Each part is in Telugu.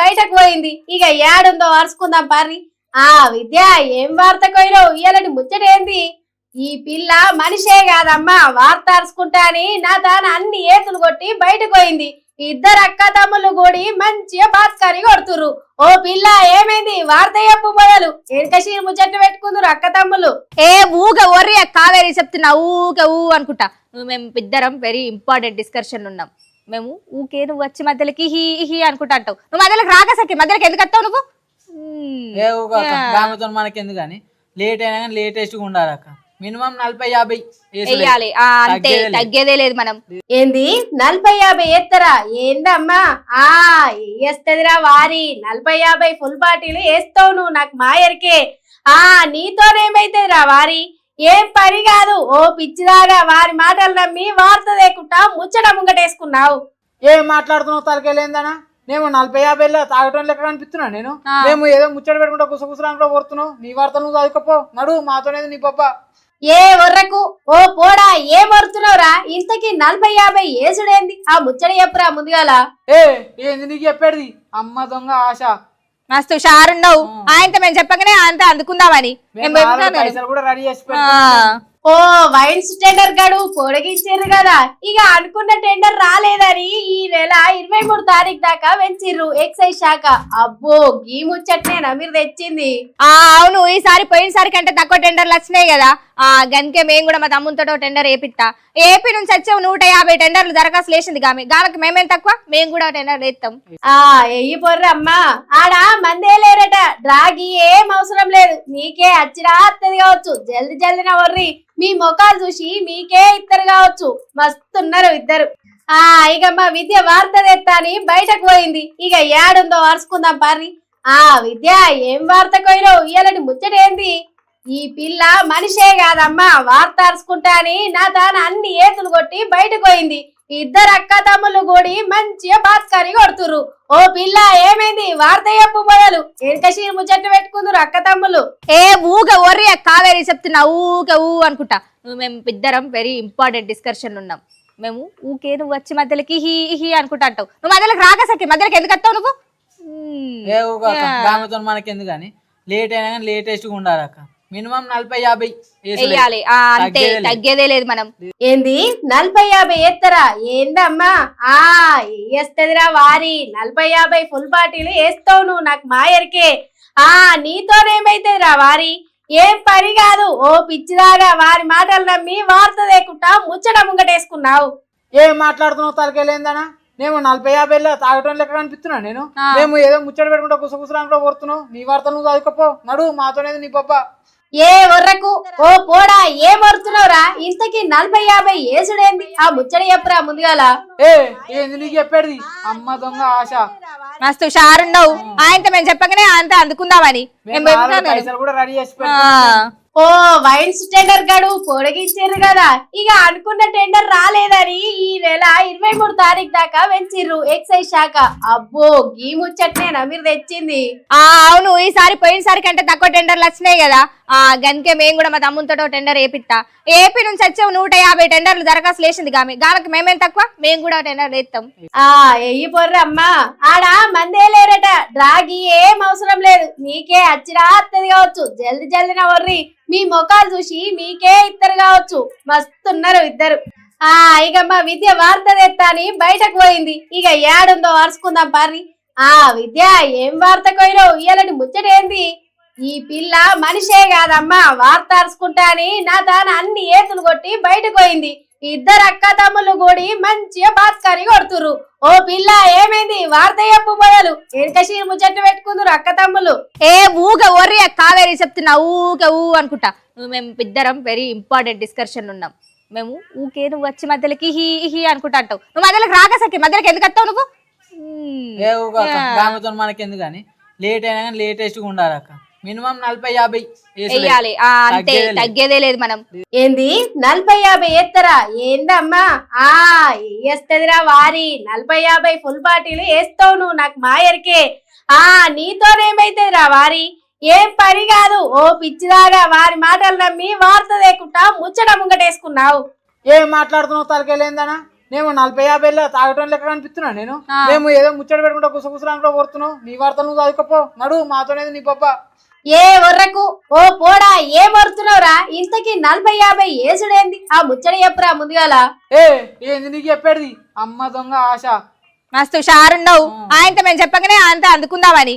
బయటకు పోయింది. ఇక ఏడుందో అరుచుకుందాం పారి ఆ విద్య ఏం వార్త కోయినావు ఇయ్యాలని ముచ్చటేంది. ఈ పిల్ల మనిషే కాదమ్మా. వార్త అరుచుకుంటా అని నా తాన అన్ని ఏతులు కొట్టి బయటకు పోయింది. ఇద్దరు అక్క తమ్ముళ్ళు కూడి మంచిగా బాస్కారి కొడుతురు ఓ పిల్ల ఏమైంది? వార్త చెప్పు పోయాలు ఎనకశీరు ముచ్చట్లు పెట్టుకుందరు అక్క తమ్ముళ్ళు. ఏ ఊగ ఒర్రి కావేరి చెప్తున్నా. ఊగ ఊ అనుకుంటా. మేము ఇద్దరం వెరీ ఇంపార్టెంట్ డిస్కషన్ ఉన్నాం. మేము ఊకే నువ్వు వచ్చి మధ్యలోకి హీ హీ అనుకుంటా అంటావు. నువ్వు మధ్యలోకి రాక సఖి మధ్యలోకి ఎందుకు వస్తావు నువ్వు? మ్మ్. ఏ ఆమెతో మనకెందుకు కానీ? లేట్ అయినా కానీ లేటెస్ట్గా ఉండాలి అక్క. మినిమం నలభై యాభై ఆ, అంతే తగ్గేదే లేదు. మనం. ఏంది? నలభై యాభై ఎత్తరా ఏందమ్మా? ఆ వేస్తదిరా వారి. నలభై యాభై ఫుల్ బాటిల్ వేస్తావు నువ్వు నాకు మాయరికే ఆ నీతోనేమైతుందిరా వారి? ఏం పని కాదు. ఓ పిచ్చిదాగా వారి మాటలు నమ్మి వార్త లేకుండా ముచ్చట ముంగటేసుకున్నావు. ఏం మాట్లాడుతున్నావు తలకెళ్ళేందనా నేను నలభై యాభైలో తాగటం లెక్క కనిపిస్తున్నా నేను. మేము ఏదో ముచ్చట పెట్టుకుంటా కుస కుసరాని కూడా కొడుతున్నావు నీ వార్తలు నువ్వు చదువుకోపో. నడు మాతోనేది నీ పప్ప. ఏ ఒర్రకు ఓ పోడా ఏం వరుతున్నావురా ఇంతకీ నలభై యాభై ఏసుడేంది? ఆ ముచ్చట చెప్పురా ముందుగాల. ఏ ఏంది నీకు చెప్పేది? అమ్మ దొంగ ఆశ. మస్తు షారున్నావు ఆయనతో మేము చెప్పగానే అంత అందుకుందామని. ఓ వైన్స్ టెండర్ గడు పొడిగించారు కదా. ఇక అనుకున్న టెండర్ రాలేదని ఈ నెల ఇరవై మూడు తారీఖు దాకా పెంచిర్రు ఎక్సైజ్ శాఖ. అబ్బో గీ ముచ్చట్నేనా మీరు తెచ్చింది. ఆ, అవును ఈసారి పోయినసారి కంటే తక్కువ టెండర్లు వచ్చినాయి కదా. ఆ గనికే మేము కూడా మా తమ్ముతో టెండర్ ఏపిత్తా ఏపీ నుంచి వచ్చే నూట యాభై టెండర్లు దరఖాస్తు లేచింది గామె. గామెకి మేమేం తక్కువ? మేము కూడా టెండర్ వేస్తాం ఆ ఎయ్యి పొర్రమ్మా ఆడ మందే లేరట. డ్రాగి ఏం అవసరం లేదు. నీకే అచ్చిరా అత్తది కావచ్చు. జల్ది జల్దిన వర్రి. మీ ముఖాలు చూసి మీకే ఇద్దరు కావచ్చు. మస్తున్నారు ఇద్దరు. ఆ ఇక మా విద్య వార్త తెత్తాని బయటకు పోయింది. ఇక ఏడుందో అరుచుకుందాం పారి ఆ విద్య ఏం వార్త కోయినో ఇయ్యాలని ముచ్చటేంది? ఈ పిల్ల మనిషే కాదమ్మా. వార్త అరుచుకుంటా అని నా తాను అన్ని ఏతులు కొట్టి బయటకు పోయింది. ఇద్దరు అక్క తమ్ముళ్ళు కూడి మంచిగా బాస్కారి కొడుతురు ఓ పిల్ల ఏమైంది? వార్త చెప్పు మొదలు. ఎనకశీరు ముచ్చట్లు పెట్టుకుందరు అక్క తమ్ముళ్ళు. ఏ ఊగ ఒర్రి కావేరి చెప్తున్నా ఊగ ఊ అనుకుంటా. నువ్వు మేము ఇద్దరం వెరీ ఇంపార్టెంట్ డిస్కషన్ ఉన్నాం. మేము ఊకే నువ్వు వచ్చి మధ్యలోకి హీ హీ అనుకుంటా అంటావు. నువ్వు మధ్యలోకి రాక సఖి మధ్యలోకి ఎందుకు వస్తావు నువ్వు. ఏ మనకెందుకు కానీ లేట్ అయినా కానీ లేటెస్ట్గా ఉండాలి అక్క. మినిమం నలభై యాభై ఆ, అంతే. తగ్గేదే లేదు. మనం. ఏంది? నలభై యాభై ఎత్తరా ఏందమ్మా? ఆ వేస్తదిరా వారి. నలభై యాభై ఫుల్ బాటిల్ వేస్తావు నువ్వు నాకు మాయరికే. ఆ నీతోనేమైతుందిరా వారి? ఏం పని కాదు. ఓ పిచ్చిదాగా వారి మాటలు నమ్మి వార్త లేకుండా ముచ్చట ముంగటేసుకున్నావు ఏం మాట్లాడుతున్నావు తలకెళ్ళేందనా నేను నలభై యాభైలో తాగటం లెక్క కనిపిస్తున్నా నేను. మేము ఏదో ముచ్చట పెట్టుకుంటా కుస కుసరాని కూడా కొడుతున్నావు నీ వార్తలు నువ్వు చదువుకోపో. నడు మాతోనేది నీ పప్ప ఏ ఒర్రకు? ఓ పోడా ఏం వరుతున్నావురా ఇంతకీ నలభై యాభై ఏసుడేంది? ఆ ముచ్చట చెప్పురా ముందుగాల. ఏ ఏంది నీకు చెప్పేది? అమ్మ దొంగ ఆశ. మస్తు షారున్నావు. ఆయనతో మేము చెప్పగానే అంత అందుకుందామని. ఓ వైన్స్ టెండర్ గడు పొడిగించారు కదా. ఇక అనుకున్న టెండర్ రాలేదని ఈ నెల ఇరవై మూడు తారీఖు దాకా పెంచిర్రు ఎక్సైజ్ శాఖ. అబ్బో గీ ముచ్చట్నేనా మీరు తెచ్చింది. ఆ, అవును ఈసారి పోయినసారి కంటే తక్కువ టెండర్లు వచ్చినాయి కదా. ఆ గనికే మేము కూడా మా తమ్ముతో టెండర్ వేపిస్తా ఏపీ నుంచి వచ్చే నూట యాభై టెండర్లు దరఖాస్తు లేచింది గామె. గామెకి మేమేం తక్కువ? మేము కూడా టెండర్ వేస్తాం ఆ ఎయ్యి పొర్రమ్మా ఆడ మందే లేరట. డ్రాగి ఏం అవసరం లేదు. నీకే అచ్చిరా అత్తది కావచ్చు. జల్ది జల్దిన వర్రి మీ ముఖాలు చూసి మీకే ఇద్దరు కావచ్చు. మస్తున్నారు ఇద్దరు. ఆ ఇక మా విద్య వార్త తెత్తాని బయటకు పోయింది. ఇక ఏడుందో అరుచుకుందాం పారి ఆ విద్య ఏం వార్త కోయినావు ఇయ్యాలని ముచ్చటేంది? ఈ పిల్ల మనిషే కాదమ్మా. వార్త అరుచుకుంటా అని నా తాన అన్ని ఏతులు కొట్టి బయటకు పోయింది ఇద్దరు అక్క తమ్ముళ్ళు కూడి మంచిగా బాస్కారి కొడుతురు ఓ పిల్ల ఏమైంది? వార్త చెప్పు మొదలు. ఎనకశీరు ముచ్చట్లు పెట్టుకుందరు అక్క తమ్ముళ్ళు. ఏ ఊగ ఒర్రి కావేరి చెప్తున్నా. ఊగ ఊ అనుకుంటా. నువ్వు మేము ఇద్దరం వెరీ ఇంపార్టెంట్ డిస్కషన్ ఉన్నాం. మేము ఊకే నువ్వు వచ్చి మధ్యలోకి హీ హీ అనుకుంటా అంటావు. నువ్వు మధ్యలోకి రాక సఖి మధ్యలోకి ఎందుకు వస్తావు నువ్వు. ఏ ఆమెతో మనకెందుకు కానీ లేట్ అయినా కానీ లేటెస్ట్గా ఉండాలి అక్క. మినిమం నలభై యాభై ఆ, అంతే తగ్గేదే లేదు. మనం. ఏంది? నలభై యాభై ఎత్తరా ఏందమ్మా? ఆ వేస్తదిరా వారి. నలభై యాభై ఫుల్ బాటిల్ వేస్తావు నువ్వు నాకు మాయరికే. ఆ నీతోనేమైతుందిరా వారి? ఏం పని కాదు. ఓ పిచ్చిదాగా వారి మాటలు నమ్మి వార్త లేకుండా ముచ్చట ముంగటేసుకున్నావు. ఏం మాట్లాడుతున్నావు తలకెళ్ళేందనా నేను నలభై యాభై ఏళ్ళ తాగటం లెక్క కనిపిస్తున్నా నేను. మేము ఏదో ముచ్చట పెట్టుకుంటా కుస కుసరాంట్లో కొడుతున్నావు. నీ వార్త నువ్వు చదువుకోపో. నడు మాతోనేది నీ పప్ప ఏ ఒర్రకు? ఓ పోడా ఏ మరుతున్నావురా ఇంతకి నలభై యాభై ఏసుడేంది? ఆ ముచ్చట చెప్పురా ముందుగాల. ఏ ఏంది నీకు చెప్పేది? అమ్మ దొంగ ఆశ. మస్తు షారున్నావు ఆయనతో మేము చెప్పగానే అంత అందుకుందామని.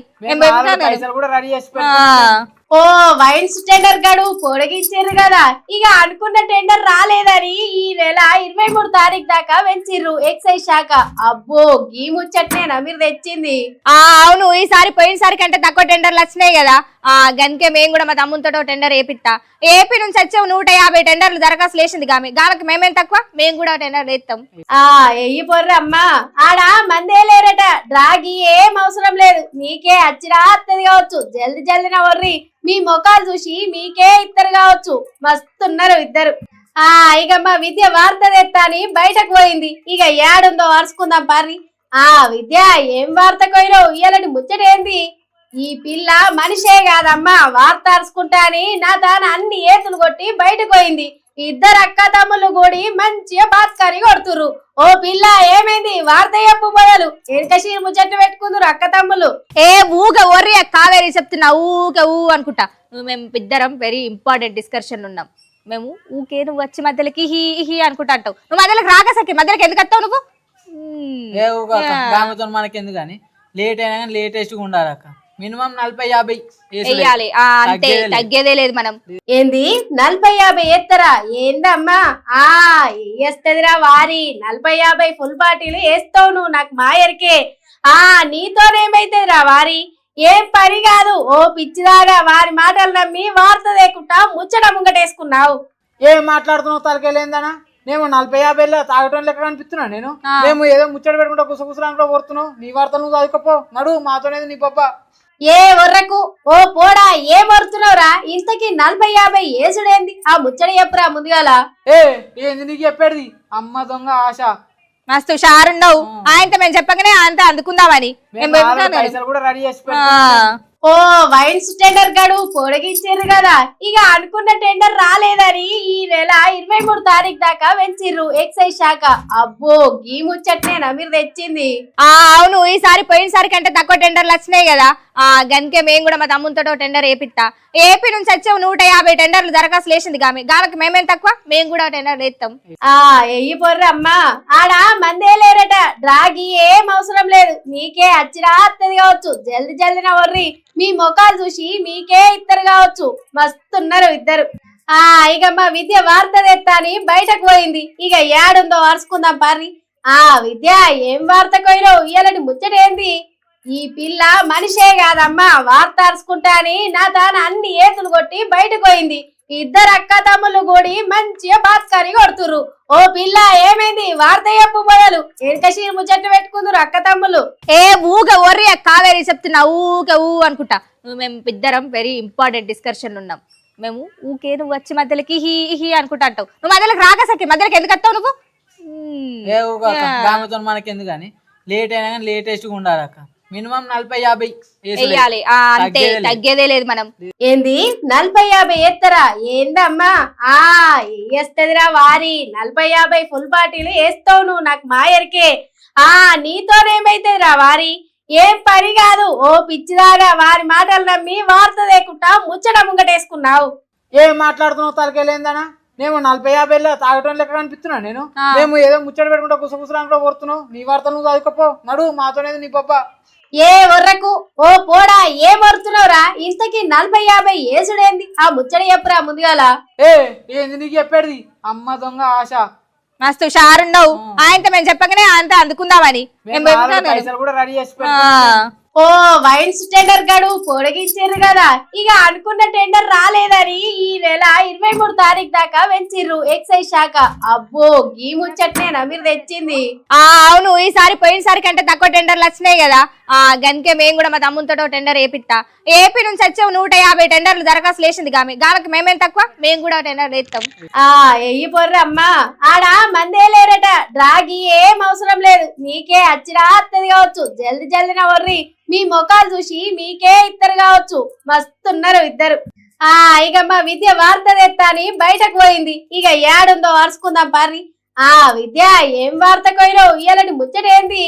పైసలు కూడా రెడీ చేసి ఆ, పెట్టుకున్నాం. ఓ వైన్స్ టెండర్ గడు పొడిగించారు కదా. ఇక అనుకున్న టెండర్ రాలేదని ఈ నెల ఇరవై మూడు తారీఖు దాకా పెంచిర్రు ఎక్సైజ్ శాఖ. అబ్బో గీ ముచ్చట్నేనా మీరు తెచ్చింది? ఆ అవును ఈసారి పోయినసారి కంటే తక్కువ టెండర్లు వచ్చినాయి కదా. ఆ గనికే మేము కూడా మా తమ్ముతో టెండర్ ఏపిస్తా ఏపీ నుంచి వచ్చావు నూట యాభై టెండర్లు దరఖాస్తు లేచింది గామె గానకి మేమేం తక్కువ? మేము కూడా టెండర్ వేస్తాం ఆ ఎయ్యి పొర్రి అమ్మా. ఆడ మందే లేరట. డ్రాగి ఏం అవసరం లేదు. మీకే అచ్చిరా అత్తది కావచ్చు. జల్ది జల్దిన వర్రి మీ ముఖాలు చూసి మీకే ఇద్దరు కావచ్చు. మస్తున్నారు ఇద్దరు. ఆ ఇక మా విద్య వార్త తెత్తా అని బయటకు పోయింది. ఇక ఏడుందో అరుచుకుందాం పారి ఆ విద్య ఏం వార్త పోయినావు ఇయ్యాలని ముచ్చటేంది? ఈ పిల్ల మనిషే కాదమ్మా వార్త అరుచుకుంటా అని నా తాను అన్ని ఏతులు కొట్టి బయటకు పోయింది. ఇద్దరు అక్క తమ్ముళ్ళు కూడి మంచిగా బాస్కారి కొడుతురు ఓ పిల్ల ఏమైంది? వార్త చెప్పు మొదలు. ఎనకశీ ముచ్చట్లు పెట్టుకుందరు అక్క తమ్ముళ్ళు ఏ ఊగ ఒర్రి కావేరి చెప్తున్నా ఊకే ఊ అనుకుంటా. నువ్వు మేము ఇద్దరం వెరీ ఇంపార్టెంట్ డిస్కషన్ ఉన్నాం. మేము ఊకే నువ్వు వచ్చి మధ్యలోకి హీ హీ అనుకుంటా అంటావు. నువ్వు మధ్యలోకి రాక సఖి మధ్యలోకి ఎందుకు వస్తావు నువ్వు. ఏ ఊక మనకెందుకు కానీ లేట్ అయినా కానీ లేటెస్ట్గా ఉండాలి అక్క. మినిమం నలభై యాభై ఆ, అంతే. తగ్గేదే లేదు. మనం. ఏంది? నలభై యాభై ఎత్తరా ఏందమ్మా? ఆ వేస్తదిరా వారి. నలభై యాభై ఫుల్ బాటిల్ వేస్తావు నువ్వు నాకు మాయరికే. ఆ నీతోనేమైతుందిరా వారి? ఏం పని కాదు. ఓ పిచ్చిదాగా వారి మాటలు నమ్మి వార్త లేకుండా ముచ్చట ముంగటేసుకున్నావు. ఏం మాట్లాడుతున్నావు తలకెళ్ళేందనా నేను నలభై యాభై ఏళ్ళ తాగటం లెక్క కనిపిస్తున్నా నేను. మేము ఏదో ముచ్చట పెట్టుకుంటా కుస కుసరాంట్లో కొడుతున్నావు నీ వార్త నువ్వు చదువుకోపో. నడు మాతోనేది నీ పప్ప ఏ ఒర్రకు? ఓ పోడా ఏ మరుతున్నావురా ఇంతకి నలభై యాభై ఏసుడేంది? ఆ ముచ్చట చెప్పురా ముందుగాల. ఏ ఏంది నీకు చెప్పేది? అమ్మ దొంగ ఆశ. మస్తు షారున్నావు ఆయనతో మేము చెప్పగానే అంత అందుకుందామని. మేము మేము నాలుగు పెట్టుకున్నాను. పైసలు కూడా రెడీ చేసి ఆ. ఓ వైన్స్ టెండర్ గడు పొడిగించారు కదా. ఇక అనుకున్న టెండర్ రాలేదని ఈ నెల ఇరవై మూడు తారీఖు దాకా పెంచిర్రు ఎక్సైజ్ శాఖ. అబ్బో గీ ముచ్చట్నేనా మీరు తెచ్చింది. ఆ అవును ఈసారి పోయినసారి కంటే తక్కువ టెండర్లు వచ్చినాయి కదా. గనికే మేము కూడా మా తమ్ముతో టెండర్ ఏపిస్తా ఏపీ నుంచి వచ్చే నూట యాభై టెండర్లు దరఖాస్తు లేచింది గామె గానకి మేమేం తక్కువ? మేము కూడా టెండర్లు వేస్తాం ఆ ఎయ్యి ఆడ మందే లేరట. డ్రాగి ఏం అవసరం లేదు. మీకే అచ్చిరా అత్తది కావచ్చు. జల్ది జల్దిన వర్రి మీ ముఖాలు చూసి మీకే ఇద్దరు కావచ్చు. మస్తున్నారు ఇద్దరు. ఆ ఇక మా విద్య వార్త తెత్తాని బయటకు పోయింది. ఇక ఏడుందో అరుచుకుందాం పారి ఆ విద్య ఏం వార్త పోయినావు ఇయ్యాలని ముచ్చటేంది? ఈ పిల్ల మనిషే కాదమ్మా. వార్త అరుచుకుంటా అని నా తాను అన్ని ఏతులు కొట్టి బయటకు పోయింది. ఇద్దరు అక్క తమ్ముళ్ళు కూడి మంచిగా బాస్కారి కొడుతురు ఓ పిల్ల ఏమైంది? వార్త చెప్పు మొదలు. ఎనకశీ ముచ్చట్లు పెట్టుకుందరు అక్క తమ్ముళ్ళు. ఏ ఊగ ఒర్రి కావేరి చెప్తున్నా. ఊకే ఊ అనుకుంటా. నువ్వు మేము ఇద్దరం వెరీ ఇంపార్టెంట్ డిస్కషన్ ఉన్నాం. మేము ఊకే నువ్వు వచ్చి మధ్యలోకి హీ హీ అనుకుంటా అంటావు. నువ్వు మధ్యలోకి రాక సఖి మధ్యలోకి ఎందుకు వస్తావు నువ్వు? ఊక మనకెందుకు కానీ లేట్ అయినా కానీ లేటెస్ట్గా ఉండాలి అక్క. మినిమం నలభై యాభై ఆ, అంతే తగ్గేదే లేదు. మనం. ఏంది? నలభై యాభై ఎత్తరా? ఏందమ్మా? ఆ వేస్తదిరా వారి. నలభై యాభై ఫుల్ బాటిల్ వేస్తావు నువ్వు నాకు మాయరికే. ఆ నీతోనేమైతుందిరా వారి? ఏం పని కాదు. ఓ పిచ్చిదాగా వారి మాటలు నమ్మి వార్త లేకుండా ముచ్చట ముంగటేసుకున్నావు. ఏం మాట్లాడుతున్నావు తలకెళ్ళేందనా నేను నలభై యాభై ఏళ్ళ తాగటం లెక్క కనిపిస్తున్నా నేను. మేము ఏదో ముచ్చట పెట్టుకుంటా కుస కుసరాంట్లో కొడుతున్నావు నీ వార్త నువ్వు చదువుకోపో. నడు మాతోనేది నీ పప్ప ఏ ఒర్రకు? ఓ పోడా ఏ మరుతున్నావురా ఇంతకి నలభై యాభై ఏసుడేంది? ఆ ముచ్చట చెప్పురా ముందుగాల. ఏ ఏంది నీకు చెప్పేది? అమ్మ దొంగ ఆశ. మస్తు షారున్నావు ఆయనతో మేము చెప్పగానే అంత అందుకుందామని మేము కూడా రెడీ చేసి ఆ. ఓ వైన్స్ టెండర్ గడు పొడిగించారు కదా. ఇక అనుకున్న టెండర్ రాలేదని ఈ నెల ఇరవై మూడు తారీఖు దాకా పెంచిర్రు ఎక్సైజ్ శాఖ. అబ్బో గీ ముచ్చట్నేనా మీరు తెచ్చింది. ఆ అవును ఈసారి పోయినసారి కంటే తక్కువ టెండర్లు వచ్చినాయి కదా. గనికే మేము కూడా మా తమ్ముతో టెండర్ ఏపిస్తా ఏపీ నుంచి వచ్చావు నూట యాభై టెండర్లు దరఖాస్తు లేచింది గామె. గాలకి మేమేం తక్కువ? మేము కూడా టెండర్ వేస్తాం ఆ ఎయ్యి పొర్రమ్మా ఆడ మందే లేరట. డ్రాగి ఏం అవసరం లేదు. మీకే అచ్చిరా అత్తది కావచ్చు. జల్ది జల్దిన వర్రి మీ ముఖాలు చూసి మీకే ఇద్దరు కావచ్చు. మస్తున్నారు ఇద్దరు. ఆ ఇక మా విద్య వార్త తెత్తాని బయటకు పోయింది. ఇక ఏడుందో వరుసుకుందాం పారి ఆ విద్య ఏం వార్త కోయినావు ఇయ్యాలని ముచ్చటేంది?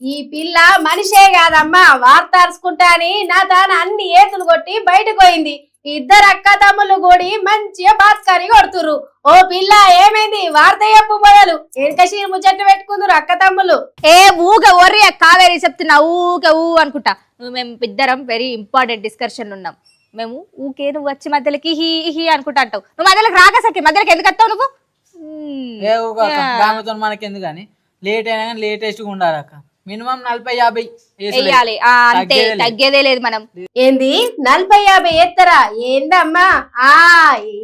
ఈ పిల్ల మనిషే కాదమ్మా. వార్త అరుచుకుంటా అని నా తాన అన్ని ఏతులు కొట్టి బయటకు పోయింది. ఇద్దరు అక్క తమ్ముళ్ళు కూడి మంచిగా బాస్కరి కొడుతురు ఓ పిల్ల ఏమైంది? వార్త చెప్పు మొదలు. ఎనకశీరు ముచ్చట్లు పెట్టుకుందరు అక్క తమ్ముళ్ళు. ఏ ఊక ఒర్రి కావేరి చెప్తున్నా. ఊక ఊ అనుకుంటా. నువ్వు మేము ఇద్దరం వెరీ ఇంపార్టెంట్ డిస్కషన్ ఉన్నాం. మేము ఊకే నువ్వు వచ్చి మధ్యలోకి హీ హీ అనుకుంటా అంటావు. నువ్వు మధ్యలోకి రాక సఖి మధ్యలోకి ఎందుకు వస్తావు నువ్వు? మనకెందుకు కానీ లేట్ అయినా కానీ లేటెస్ట్గా ఉండాలి అక్క. మినిమం నలభై యాభై ఆ, అంతే. తగ్గేదే లేదు. మనం. ఏంది? నలభై యాభై ఎత్తరా ఏందమ్మా? ఆ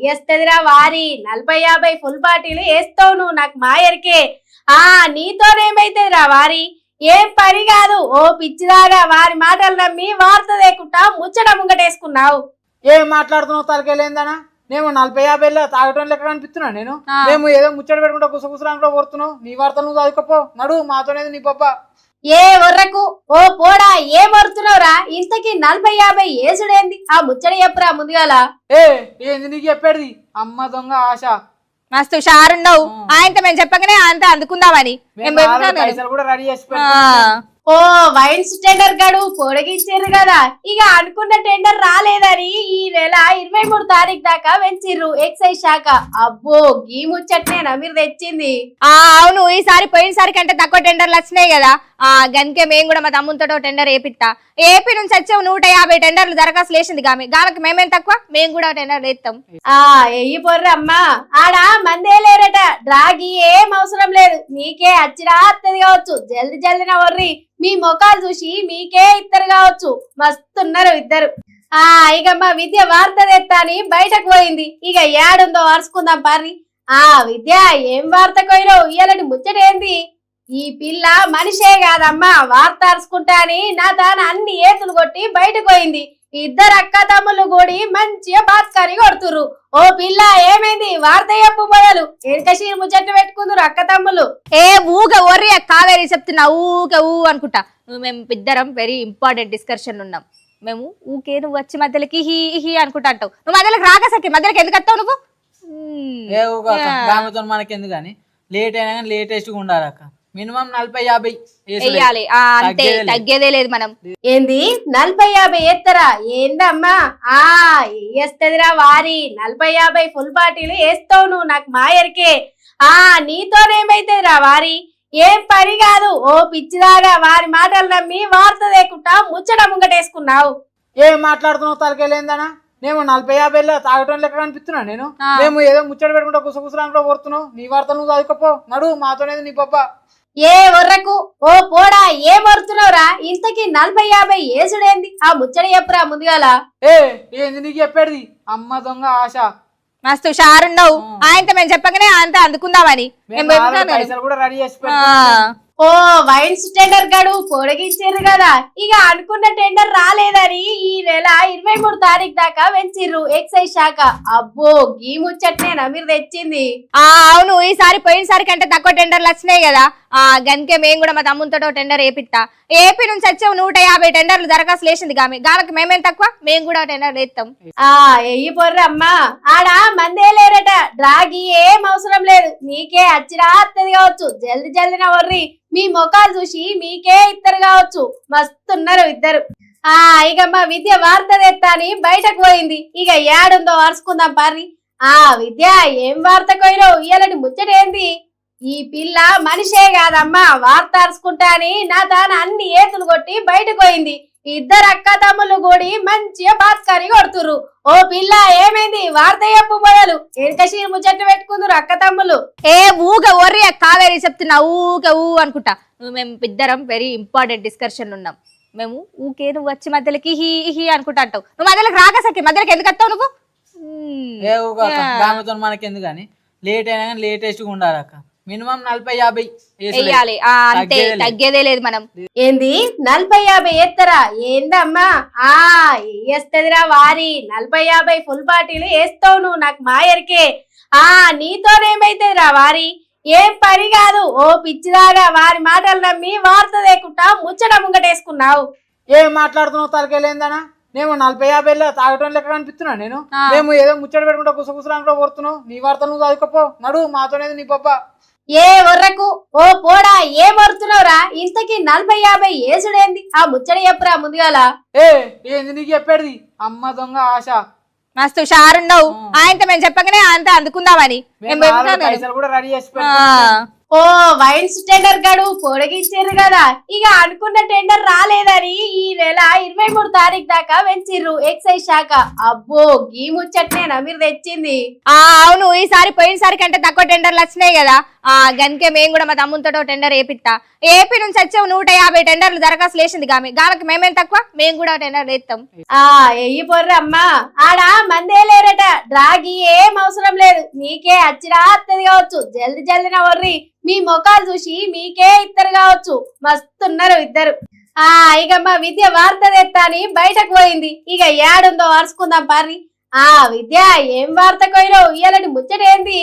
వేస్తదిరా వారి. నలభై యాభై ఫుల్ బాటిల్ వేస్తావు నువ్వు నాకు మాయరికే. ఆ నీతోనేమైతుందిరా వారి? ఏం పని కాదు. ఓ పిచ్చిదాగా వారి మాటలు నమ్మి వార్త లేకుండా ముచ్చట ముంగటేసుకున్నావు. ఏం మాట్లాడుతున్నావు తలకెళ్ళేందనా నేను నలభై యాభైలో తాగటం లెక్క కనిపిస్తున్నా నేను. మేము ఏదో ముచ్చట పెట్టుకుంటా గుసగుసలు కూడా కొడుతున్నావు నీ వార్తలు నువ్వు చదువుకోపో. నడు మాతోనేది నీ పప్ప ఏ ఒర్రకు? ఓ పోడా ఏ మరుతున్నావురా ఇంతకీ నలభై యాభై ఏసుడేంది? ఆ ముచ్చట చెప్పురా ముందుగాల. ఏ ఏంది నీకు చెప్పేది? అమ్మ దొంగ ఆశ. మస్తు షారున్నావు ఆయనతో మేము చెప్పగానే అంత అందుకుందామని. మేము. పైసలు కూడా రెడీ చేసి ఆ, పెట్టుకున్నాం. ఓ వైన్స్ టెండర్ గడు పొడిగించారు కదా. ఇక అనుకున్న టెండర్ రాలేదని ఈ నెల ఇరవై మూడు తారీఖు దాకా పెంచిర్రు ఎక్సైజ్ శాఖ. అబ్బో గీ ముచ్చట్నేనా మీరు తెచ్చింది. ఆ, అవును ఈసారి పోయినసారి కంటే తక్కువ టెండర్లు వచ్చినాయి కదా. ఆ గనికే మేము కూడా మా తమ్ముతో టెండర్ ఏపిస్తా ఏపీ నుంచి వచ్చే నూట యాభై టెండర్లు దరఖాస్తు లేచింది గామె. గామెకి మేమేం తక్కువ? మేము కూడా టెండర్ వేస్తాం ఆ ఎయ్యి పొర్రమ్మా ఆడ మందే లేరట డ్రాగి మీకే అచ్చిరా అత్తది కావచ్చు. జల్ది జల్దిన వర్రి. మీ ముఖాలు చూసి మీకే ఇద్దరు కావచ్చు. మస్తున్నారు ఇద్దరు. ఆ ఇక మా విద్య వార్త తెత్తాని బయటకు పోయింది. ఇక ఏడుందో అరుచుకుందాం పారి ఆ విద్య ఏం వార్త కోయినావు ఇయ్యాలని ముచ్చటేంది? ఈ పిల్ల మనిషే కాదమ్మా. వార్త అరుచుకుంటా అని నా తాను అన్ని ఏతులు కొట్టి బయటకు పోయింది. ఇద్దరు అక్క తమ్ముళ్ళు కూడి మంచిగా బాస్కరి కొడుతురు ఓ పిల్ల ఏమైంది? వార్త చెప్పు మొదలు. ఎనకశీరు ముచ్చట్లు పెట్టుకుందరు అక్క తమ్ముళ్ళు ఏ ఊక ఒర్రి కావేరి చెప్తున్నా. ఊక ఊ అనుకుంటా. నువ్వు మేము ఇద్దరం వెరీ ఇంపార్టెంట్ డిస్కషన్ ఉన్నాం. మేము ఊకే నువ్వు వచ్చి మధ్యలోకి హీ హీ అనుకుంటా అంటావు. నువ్వు మధ్యలోకి రాక సఖి మధ్యలోకి ఎందుకు వస్తావు నువ్వు. ఏ ఊక మనకెందుకు కానీ లేట్ అయినా కానీ లేటెస్ట్గా ఉండాలి అక్క. మినిమం నలభై యాభై ఆ, అంతే తగ్గేదే లేదు. మనం. ఏంది? నలభై యాభై ఎత్తరా ఏందమ్మా? ఆ వేస్తదిరా వారి. నలభై యాభై ఫుల్ బాటిల్ వేస్తావు నువ్వు నాకు మాయరికే. ఆ నీతోనేమైతుందిరా వారి? ఏం పని కాదు. ఓ పిచ్చిదాగా వారి మాటలు నమ్మి వార్త లేకుండా ముచ్చట ముంగటేసుకున్నావు. ఏం మాట్లాడుతున్నావు తలకెళ్ళేందనా నేను నలభై యాభైలో తాగటం లెక్క కనిపిస్తున్నా నేను. మేము ఏదో ముచ్చట పెట్టుకుంటా గుసగుసలు కూడా కొడుతున్నావు. నీ వార్తలు నువ్వు చదువుకోపో. నడు మాతోనేది నీ పప్ప ఏ ఒర్రకు? ఓ పోడా ఏ మరుతున్నావురా ఇంతకీ నలభై యాభై ఏసుడేంది? ఆ ముచ్చట చెప్పురా ముందుగాల. ఏ ఏంది నీకు చెప్పేది? అమ్మ దొంగ ఆశ. మస్తు షారున్నావు ఆయనతో మేము చెప్పగానే అంత అందుకుందామని. మేము మేము నాలుగు పెట్టుకున్నాం. పైసలు కూడా రెడీ చేసి ఆ, పెట్టుకున్నాం. ఓ వైన్స్ టెండర్ గడు పొడిగించారు కదా. ఇక అనుకున్న టెండర్ రాలేదని ఈ నెల ఇరవై మూడు తారీఖు దాకా పెంచిర్రు ఎక్సైజ్ శాఖ. అబ్బో గీ ముచ్చట్నేనా మీరు తెచ్చింది. ఆ, అవును ఈసారి పోయినసారి కంటే తక్కువ టెండర్లు వచ్చినాయి కదా. గనికే మేము కూడా మా తమ్ముతో టెండర్ ఏపిస్తా ఏపీ నుంచి వచ్చే నూట యాభై టెండర్లు దరఖాస్తు లేచింది గామె గామెకి మేమేం తక్కువ? మేము కూడా టెండర్ వేస్తాం ఆ ఎయ్యి పొర్రమ్మా ఆడ మందే లేరట. డ్రాగి ఏం అవసరం లేదు. మీకే అచ్చిరా అత్తది కావచ్చు. జల్ది జల్దిన వర్రి. మీ ముఖాలు చూసి మీకే ఇద్దరు కావచ్చు. మస్తున్నారు ఇద్దరు. ఆ ఇక మా విద్య వార్త తెత్తాని బయటకు పోయింది. ఇక ఏడుందో అరుచుకుందాం పారి ఆ విద్య ఏం వార్త కోయినావు ఇయ్యాలని ముచ్చటేంది? ఈ పిల్ల మనిషే కాదమ్మా. వార్త అరుచుకుంటా అని నా తాన అన్ని ఏతులు కొట్టి బయటకు పోయింది ఇద్దరు అక్క తమ్ముళ్ళు కూడి మంచిగా బాస్కరి కొడుతురు ఓ పిల్ల ఏమైంది? వార్త చెప్పు మొదలు. ఎనకశీరు ముచ్చట్లు పెట్టుకుందరు అక్క తమ్ముళ్ళు ఏ ఊక ఒర్రి కావేరి చెప్తున్నా. ఊక ఊ అనుకుంటా. నువ్వు మేము ఇద్దరం వెరీ ఇంపార్టెంట్ డిస్కషన్ ఉన్నాం. మేము ఊకే నువ్వు వచ్చి మధ్యలోకి హీ హీ అనుకుంటా అంటావు. నువ్వు మధ్యలోకి రాక సఖి మధ్యలోకి ఎందుకు వస్తావు నువ్వు? మ్మ్. ఏ ఊక దానితో మనకెందుకు కానీ లేట్ అయినా కానీ లేటెస్ట్గా ఉండాలి అక్క. మినిమం నలభై యాభై ఆ, అంతే. తగ్గేదే లేదు. మనం. ఏంది? నలభై యాభై ఎత్తరా ఏందమ్మా? ఆ వేస్తదిరా వారి. నలభై యాభై ఫుల్ బాటిల్ వేస్తావు నువ్వు నాకు మాయరికే. ఆ నీతోనేమైతుందిరా వారి? ఏం పని కాదు. ఓ పిచ్చిదాగా వారి మాటలు నమ్మి వార్త లేకుండా ముచ్చట ముంగటేసుకున్నావు. ఏం మాట్లాడుతున్నావు తలకెళ్ళేందనా నేను నలభై యాభైలో తాగటం లెక్క కనిపిస్తున్నా నేను. మేము ఏదో ముచ్చట పెట్టుకుంటా గుసగుసలు కూడా కొడుతున్నావు నీ వార్తలు నువ్వు చదువుకోపో. నడు మాతోనేది నీ పప్ప ఏ ఒర్రకు? ఓ పోడా ఏ మరుతున్నావురా ఇంతకి నలభై యాభై ఏసుడేంది? ఆ ముచ్చట చెప్పురా ముందుగాల. ఏ ఏంది నీకు చెప్పేది? అమ్మ దొంగ ఆశ. మస్తు షారున్నావు ఆయనతో మేము చెప్పగానే ఆయనతో అందుకుందామని. మేము. పైసలు కూడా రెడీ చేసి ఆ, పెడతాం. ఓ వైన్స్ టెండర్ గడు పొడిగించారు కదా. ఇక అనుకున్న టెండర్ రాలేదని ఈ నెల ఇరవై మూడు తారీఖు దాకా వెంచిర్రు ఎక్సైజ్ శాఖ. అబ్బో గీ ముచ్చట్నేనా మీరు తెచ్చింది? ఆ, అవును ఈసారి పోయినసారి కంటే తక్కువ టెండర్లు వచ్చినాయి కదా. ఆ గనికే మేము కూడా మా తమ్ముతో టెండర్ వేపిస్తా ఏపీ నుంచి వచ్చే నూట యాభై టెండర్లు దరఖాస్తు లేచింది గామె. గామెకి మేమేం తక్కువ? మేము కూడా టెండర్ వేస్తాం ఆ ఎయ్యి పొర్రి అమ్మా. ఆడ మందే లేరట. డ్రాగి ఏం అవసరం లేదు. మీకే అచ్చిరా అత్తది కావచ్చు. జల్ది జల్దిన వర్రి మీ ముఖాలు చూసి మీకే ఇద్దరు కావచ్చు. మస్తున్నారు ఇద్దరు. ఆ ఇక మా విద్య వార్త తెత్తా అని బయటకు పోయింది. ఇక ఏడుందో అరుచుకుందాం పారి ఆ విద్య ఏం వార్త కోయినో ఇయ్యాలని ముచ్చటేంది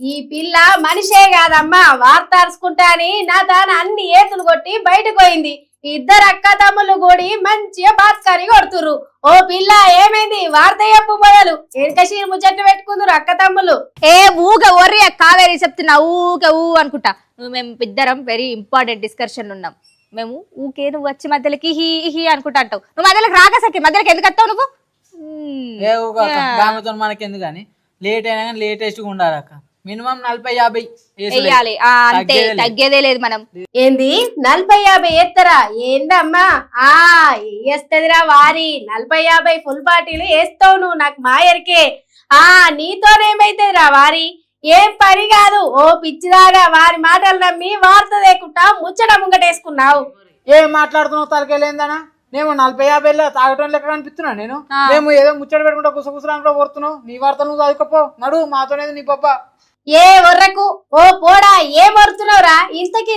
ఈ పిల్ల మనిషే కాదమ్మా వార్త అరుచుకుంటా అని నా తాను అన్ని ఏతులు కొట్టి బయటకు పోయింది. ఇద్దరు అక్క తమ్ముళ్ళు కూడి మంచిగా బాస్కారి కొడుతురు ఓ పిల్ల ఏమైంది? వార్త చెప్పు మొదలు. ఎనకశీరు ముచ్చట్లు పెట్టుకుందరు అక్క తమ్ముళ్ళు ఏ ఊక ఒర్రి కావేరి చెప్తున్నా ఊక ఊ అనుకుంటా. నువ్వు మేము ఇద్దరం వెరీ ఇంపార్టెంట్ డిస్కషన్ ఉన్నాం. మేము ఊకే నువ్వు వచ్చి మధ్యలోకి హీ హీ అనుకుంటా అంటావు. నువ్వు మధ్యలోకి రాక సఖి మధ్యలోకి ఎందుకు వస్తావు నువ్వు? మనకెందుకు కానీ లేట్ అయినా కానీ లేటెస్ట్గా ఉండాలి అక్క. మినిమం నలభై యాభై ఆ, అంతే తగ్గేదే లేదు. మనం. ఏంది? నలభై యాభై ఎత్తరా ఏందమ్మా? ఆ వేస్తదిరా వారి. నలభై యాభై ఫుల్ బాటిల్ వేస్తావు నువ్వు నాకు మాయరికే. ఆ నీతోనేమైతుందిరా వారి? ఏం పని కాదు. ఓ పిచ్చిదాగా వారి మాటలు నమ్మి వార్త లేకుండా ముచ్చట ముంగటేసుకున్నావు. ఏం మాట్లాడుతున్నావు తలకెళ్ళేందనా నేను నలభై యాభైలో తాగటం లెక్క కనిపిస్తున్నా నేను. మేము ఏదో ముచ్చట పెట్టుకుంటా కుసకుసలు కొడుతున్నావు నీ వార్త నువ్వు చదువుకోపో. నడు మాతోనేది నీ పప్ప ఏ ఒర్రకు ఓ పోడా ఏ మరుతున్నావురా ఇంతకీ